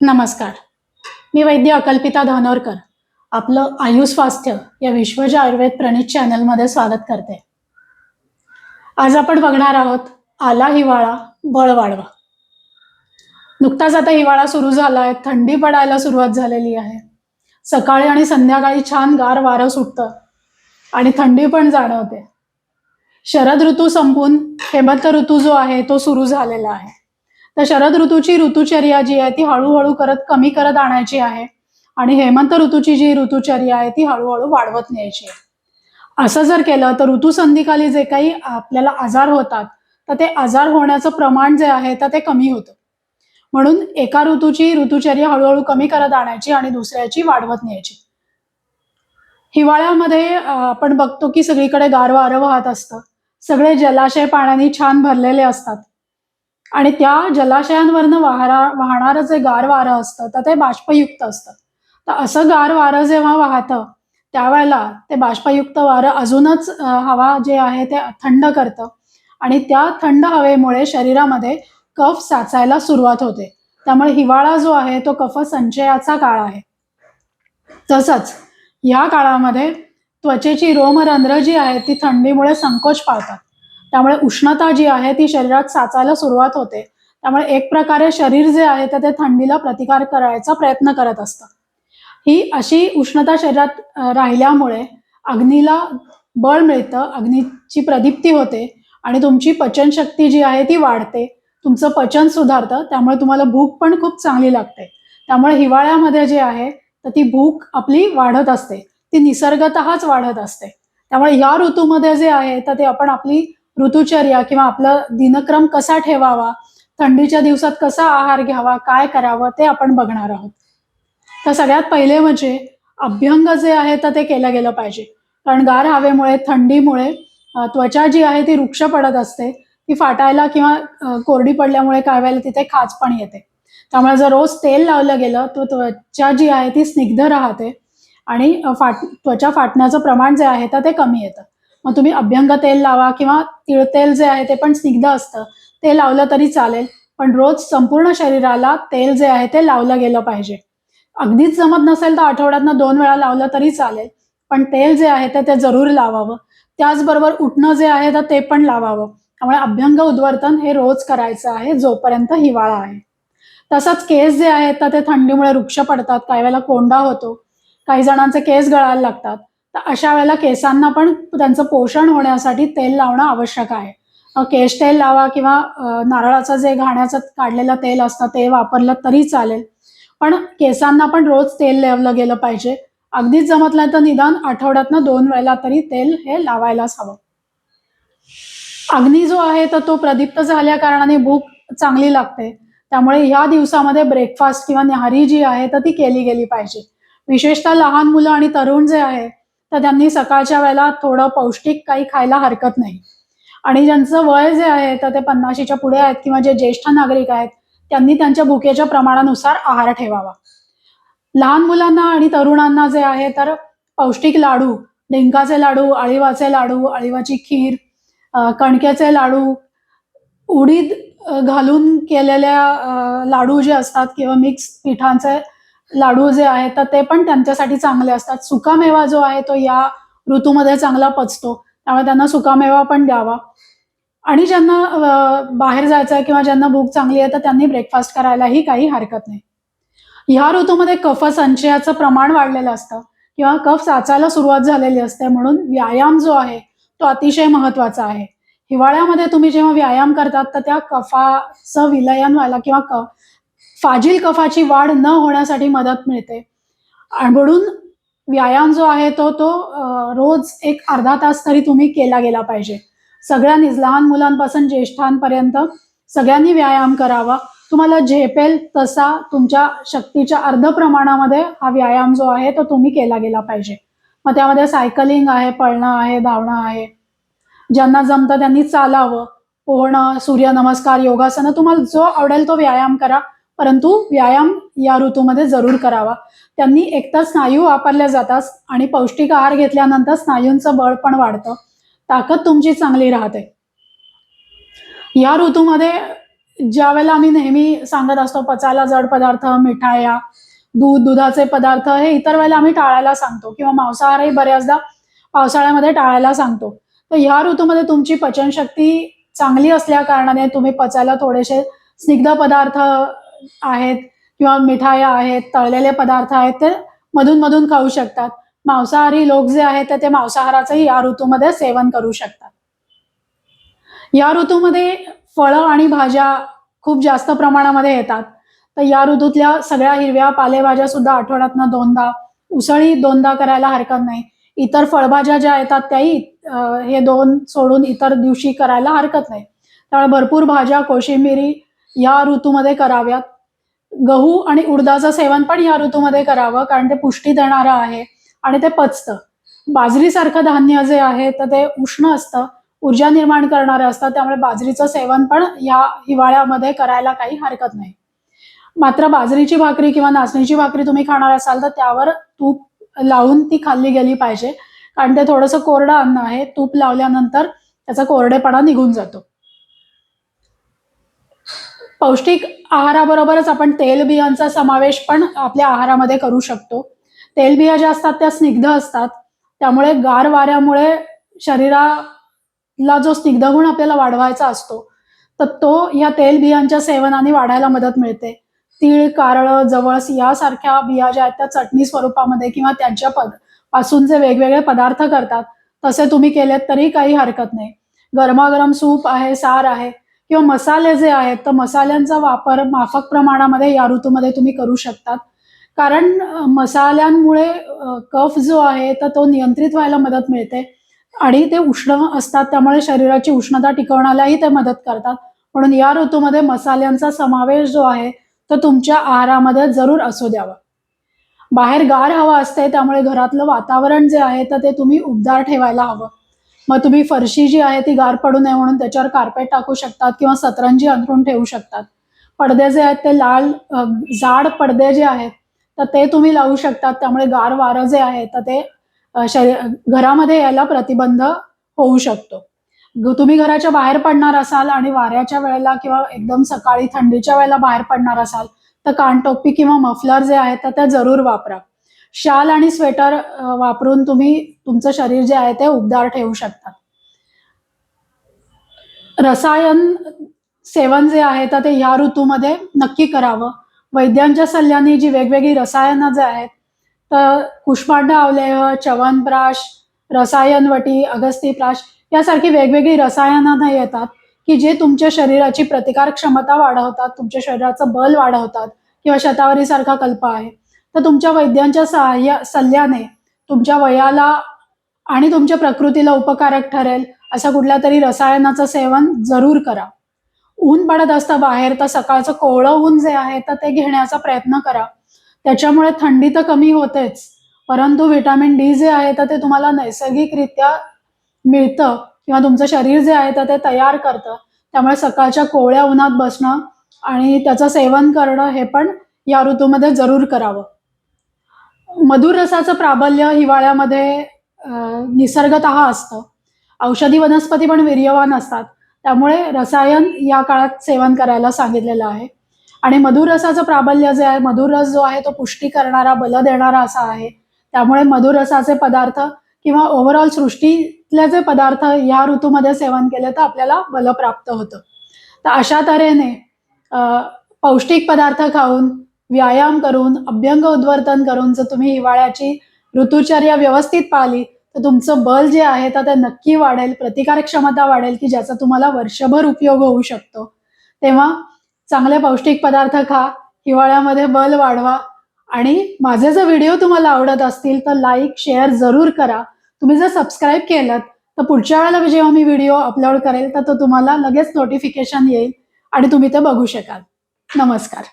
नमस्कार. मी वैद्य अकल्पिता धानोरकर. आपलं आयुष स्वास्थ्य या विश्वज आयुर्वेद प्रणित चॅनलमध्ये स्वागत करते. आज आपण बघणार आहोत आला हिवाळा बळ वाढवा. नुकताच आता हिवाळा सुरू झाला आहे थंडी पडायला सुरुवात झालेली आहे. सकाळी आणि संध्याकाळी छान गार वारं सुटतं आणि थंडी पण जाणवते. शरद ऋतू संपून हेमंत ऋतू जो आहे तो सुरू झालेला आहे. तर शरद ऋतूची ऋतुचर्या जी आहे ती हळूहळू करत कमी करत आणायची आहे. आणि हेमंत ऋतूची जी ऋतुचर्या आहे ती हळूहळू वाढवत न्यायची आहे. असं जर केलं तर ऋतुसंधिकाली जे काही आपल्याला आजार होतात तर ते आजार होण्याचं प्रमाण जे आहे तर ते कमी होतं. म्हणून एका ऋतूची ऋतुचर्या हळूहळू कमी करत आणायची आणि दुसऱ्याची वाढवत न्यायची. हिवाळ्यामध्ये आपण बघतो की सगळीकडे गार वारं वाहत असतं. सगळे जलाशय पाण्याने छान भरलेले असतात. आणि त्या जलाशयांवरनं वाहरा वाहणारं जे गार वारं असतं तर ते बाष्पयुक्त असतं. तर असं गार वारं जेव्हा वाहतं त्यावेळेला ते बाष्पयुक्त वारं अजूनच हवा जे आहे ते थंड करतं. आणि त्या थंड हवेमुळे शरीरामध्ये कफ साचायला सुरुवात होते. त्यामुळे हिवाळा जो आहे तो कफ संचयाचा काळ आहे. तसंच या काळामध्ये त्वचेची रोमरंध्र जी आहे ती थंडीमुळे संकोच पावतात. त्यामुळे उष्णता जी आहे ती शरीरात साचायला सुरुवात होते. त्यामुळे एक प्रकारे शरीर जे आहे तर ते थंडीला प्रतिकार करायचा प्रयत्न करत असतं. ही अशी उष्णता शरीरात राहिल्यामुळे अग्नीला बळ मिळतं अग्नीची प्रदीप्ती होते आणि तुमची पचनशक्ती जी आहे ती वाढते. तुमचं पचन सुधारतं त्यामुळे तुम्हाला भूक पण खूप चांगली लागते. त्यामुळे हिवाळ्यामध्ये जे आहे तर ती भूक आपली वाढत असते. ती निसर्गतःच वाढत असते. त्यामुळे या ऋतूमध्ये जे आहे तर ते आपण आपली ऋतुचर्या किंवा आपला दिनक्रम कसा ठेवावा? थंडीच्या दिवसात कसा आहार घ्यावा? काय करावं? ते आपण बघणार आहोत. तर सगळ्यात पहिले म्हणजे अभ्यंग जे आहे तर ते केलं गेलं पाहिजे. कारण गार हवेमुळे थंडीमुळे त्वचा जी आहे ती वृक्ष पडत असते. ती फाटायला किंवा कोरडी पडल्यामुळे काय वेळेला तिथे खाज पण येते. त्यामुळे जर रोज तेल लावलं गेलं तर त्वचा जी आहे ती स्निग्ध राहते. आणि फाट त्वचा फाटण्याचं प्रमाण जे आहे तर ते कमी येतं. मग तुम्ही अभ्यंग तेल लावा किंवा तिळतेल जे आहे ते पण स्निग्ध असतं. ते लावलं तरी चालेल पण रोज संपूर्ण शरीराला तेल जे आहे ते लावलं गेलं पाहिजे. अगदीच जमत नसेल तर आठवड्यातनं दोन वेळा लावलं तरी चालेल पण तेल जे आहे ते ते जरूर लावावं. त्याचबरोबर उठणं जे आहे तर ते पण लावावं. त्यामुळे अभ्यंग उद्वर्तन हे रोज करायचं आहे जोपर्यंत हिवाळा आहे. तसंच केस जे आहेत तर ते थंडीमुळे वृक्ष पडतात काही वेळेला कोंडा होतो. काही जणांचे केस गळायला लागतात. तर अशा वेळेला केसांना पण त्यांचं पोषण होण्यासाठी तेल लावणं आवश्यक आहे. केश तेल लावा किंवा नारळाचं जे घाण्याचं काढलेलं तेल असतं ते वापरलं तरी चालेल. पण केसांना पण रोज तेल लावलं गेलं पाहिजे. अगदीच जमतलं तर निदान आठवड्यातनं दोन वेळेला तरी तेल हे लावायलाच हवं. अग्नी जो आहे तर तो प्रदीप्त झाल्या कारणाने भूक चांगली लागते. त्यामुळे ह्या दिवसामध्ये ब्रेकफास्ट किंवा न्याहारी जी आहे तर ती केली गेली पाहिजे. विशेषतः लहान मुलं आणि तरुण जे आहे तर त्यांनी सकाळच्या वेळेला थोडं पौष्टिक काही खायला हरकत नाही. आणि ज्यांचं वय जे आहे तर ते पन्नाशीच्या पुढे आहेत किंवा जे ज्येष्ठ नागरिक आहेत त्यांनी त्यांच्या भुकेच्या प्रमाणानुसार आहार ठेवावा. लहान मुलांना आणि तरुणांना जे आहे तर पौष्टिक लाडू डिंकाचे लाडू अळीवाचे लाडू अळीवाची खीर कणकेचे लाडू उडीद घालून केलेल्या लाडू जे असतात किंवा मिक्स पिठांचे लाडू जे आहेत तर ते पण त्यांच्यासाठी चांगले असतात. सुकामेवा जो आहे तो या ऋतूमध्ये चांगला पचतो. त्यामुळे त्यांना सुकामेवा पण द्यावा. आणि ज्यांना बाहेर जायचं आहे किंवा ज्यांना भूक चांगली आहे तर त्यांनी ब्रेकफास्ट करायलाही काही हरकत नाही. ह्या ऋतूमध्ये कफ संचयाचं प्रमाण वाढलेलं असतं. किंवा कफ साचायला सुरुवात झालेली असते म्हणून व्यायाम जो आहे तो अतिशय महत्त्वाचा आहे. हिवाळ्यामध्ये तुम्ही जेव्हा व्यायाम करतात तर त्या कफाचं विलयन व्हायला किंवा क फाजील कफाची वाढ न होण्यासाठी मदत मिळते. आणि म्हणून व्यायाम जो आहे तो तो रोज एक अर्धा तास तरी तुम्ही केला गेला पाहिजे. सगळ्यांनीच लहान मुलांपासून ज्येष्ठांपर्यंत सगळ्यांनी व्यायाम करावा. तुम्हाला झेपेल तसा तुमच्या शक्तीच्या अर्ध प्रमाणामध्ये हा व्यायाम जो आहे तो तुम्ही केला गेला पाहिजे. मग त्यामध्ये सायकलिंग आहे पळणं आहे धावणं आहे. ज्यांना जमतं त्यांनी चालावं. पोहणं सूर्यनमस्कार योगासनं तुम्हाला जो आवडेल तो व्यायाम करा. परंतु व्यायाम या ऋतूमध्ये जरूर करावा. त्यांनी एकतर स्नायू वापरल्या जातात आणि पौष्टिक आहार घेतल्यानंतर स्नायूंचं बळ पण वाढतं. ताकद तुमची चांगली राहते. या ऋतूमध्ये ज्या वेळेला आम्ही नेहमी सांगत असतो पचायला जड पदार्थ मिठाया दूध दुधाचे पदार्थ हे इतर वेळेला आम्ही टाळायला सांगतो किंवा मांसाहारही बऱ्याचदा पावसाळ्यामध्ये टाळायला सांगतो. तर ह्या ऋतूमध्ये तुमची पचनशक्ती चांगली असल्या कारणाने तुम्ही पचायला थोडेसे स्निग्ध पदार्थ आहेत किंवा मिठाया आहेत तळलेले पदार्थ आहेत ते मधून मधून खाऊ शकतात. मांसाहारी लोक जे आहेत तर ते मांसाहाराचंही या ऋतूमध्ये सेवन करू शकतात. या ऋतूमध्ये फळं आणि भाज्या खूप जास्त प्रमाणामध्ये येतात. तर या ऋतूतल्या सगळ्या हिरव्या पालेभाज्या सुद्धा आठवड्यातनं दोनदा उसळी दोनदा करायला हरकत नाही. इतर फळभाज्या ज्या येतात त्याही हे दोन सोडून इतर दिवशी करायला हरकत नाही. त्यामुळे भरपूर भाज्या कोशिंबिरी या ऋतूमध्ये कराव्यात. गहू आणि उडदाचं सेवन पण या ऋतूमध्ये करावं कारण ते पुष्टी देणारं आहे आणि ते पचतं. बाजरीसारखं धान्य जे आहे तर ते उष्ण असतं ऊर्जा निर्माण करणारं असतं त्यामुळे बाजरीचं सेवन पण या हिवाळ्यामध्ये करायला काही हरकत नाही. मात्र बाजरीची भाकरी किंवा नाचणीची भाकरी तुम्ही खाणार असाल तर त्यावर तूप लावून ती खाल्ली गेली पाहिजे. कारण ते थोडंसं कोरडं अन्न आहे तूप लावल्यानंतर त्याचा कोरडेपणा निघून जातो. पौष्टिक आहाराबरोबरच आपण तेलबियांचा समावेश पण आपल्या आहारामध्ये करू शकतो. तेलबिया ज्या असतात त्या स्निग्ध असतात. त्यामुळे गार वाऱ्यामुळे शरीराला जो स्निग्ध गुण आपल्याला वाढवायचा असतो तर तो या तेलबियांच्या सेवनाने वाढायला मदत मिळते. तीळ कारळं जवळस यासारख्या बिया ज्या आहेत त्या चटणी स्वरूपामध्ये किंवा त्यांच्या पदपासून जे वेगवेगळे पदार्थ करतात तसे तुम्ही केलेत तरी काही हरकत नाही. गरमागरम सूप आहे सार आहे किंवा मसाले जे आहेत तर मसाल्यांचा वापर माफक प्रमाणामध्ये या ऋतूमध्ये तुम्ही करू शकतात. कारण मसाल्यांमुळे कफ जो आहे तर तो नियंत्रित व्हायला मदत मिळते. आणि ते उष्ण असतात त्यामुळे शरीराची उष्णता टिकवण्यालाही ते मदत करतात. म्हणून या ऋतूमध्ये मसाल्यांचा समावेश जो आहे तो तुमच्या आहारामध्ये जरूर असू द्यावा. बाहेर गार हवा असते त्यामुळे घरातलं वातावरण जे आहे तर ते तुम्ही उबदार ठेवायला हवं. मग तुम्ही फरशी जी आहे ती गार पडू नये म्हणून त्याच्यावर कार्पेट टाकू शकतात किंवा सतरंजी अंथरून ठेवू शकतात. पडदे जे आहेत ते लाल जाड पडदे जे आहेत तर ते तुम्ही लावू शकतात. त्यामुळे गार वारं जे आहे तर ते शरी घरामध्ये यायला प्रतिबंध होऊ शकतो. तुम्ही घराच्या बाहेर पडणार असाल आणि वाऱ्याच्या वेळेला किंवा एकदम सकाळी थंडीच्या वेळेला बाहेर पडणार असाल तर कानटोपी किंवा मफलर जे आहेत तर त्या जरूर वापरा. शाल आणि स्वेटर वापरून तुम्ही तुमचं शरीर जे आहे ते उबदार ठेवू शकता. रसायन सेवन जे आहे तर ते ह्या ऋतूमध्ये नक्की करावं. वैद्यांच्या सल्ल्याने जी वेगवेगळी रसायनं जे आहेत तर कुष्मांड अवलेह च्यवनप्राश रसायनवटी अगस्तीप्राश यासारखी वेगवेगळी रसायनं येतात की जे तुमच्या शरीराची प्रतिकार क्षमता वाढवतात तुमच्या शरीराचं बल वाढवतात किंवा शतावरीसारखा कल्प आहे. तर तुमच्या वैद्यांच्या सहाय्या सल्ल्याने तुमच्या वयाला आणि तुमच्या प्रकृतीला उपकारक ठरेल अशा कुठल्या तरी रसायनाचं सेवन जरूर करा. ऊन पडत असतं बाहेर तर सकाळचं कोवळं ऊन जे आहे तर ते घेण्याचा प्रयत्न करा. त्याच्यामुळे थंडी तर कमी होतेच परंतु व्हिटॅमिन डी जे आहे तर ते तुम्हाला नैसर्गिकरित्या मिळतं किंवा तुमचं शरीर जे आहे तर ते तयार करतं. त्यामुळे सकाळच्या कोवळ्या उन्हात बसणं आणि त्याचं सेवन करणं हे पण या ऋतूमध्ये जरूर करावं. मधुर रसाचं प्राबल्य हिवाळ्यामध्ये निसर्गत निसर्गतः असतं. औषधी वनस्पती पण वीर्यवान असतात. त्यामुळे रसायन या काळात सेवन करायला सांगितलेलं आहे. आणि मधुर रसाचं प्राबल्य जे आहे मधुर रस जो आहे तो पुष्टी करणारा बल देणारा असा आहे. त्यामुळे मधुर रसाचे पदार्थ किंवा ओव्हरऑल सृष्टीतले जे पदार्थ या ऋतूमध्ये सेवन केले तर आपल्याला बल प्राप्त होतं. तर अशा तऱ्हेने पौष्टिक पदार्थ खाऊन व्यायाम करून अभ्यंग उद्वर्तन करून जर तुम्ही हिवाळ्याची ऋतुचर्या व्यवस्थित पाळली तर तुमचं बल जे आहे तर ते नक्की वाढेल प्रतिकारक क्षमता वाढेल की ज्याचा तुम्हाला वर्षभर उपयोग होऊ शकतो. तेव्हा चांगले पौष्टिक पदार्थ खा हिवाळ्यामध्ये बल वाढवा आणि माझे जर व्हिडिओ तुम्हाला आवडत असतील तर लाईक शेअर जरूर करा. तुम्ही जर सबस्क्राईब केलं तर पुढच्या वेळेला जेव्हा मी व्हिडिओ अपलोड करेल तर तो तुम्हाला लगेच नोटिफिकेशन येईल आणि तुम्ही ते बघू शकाल. नमस्कार.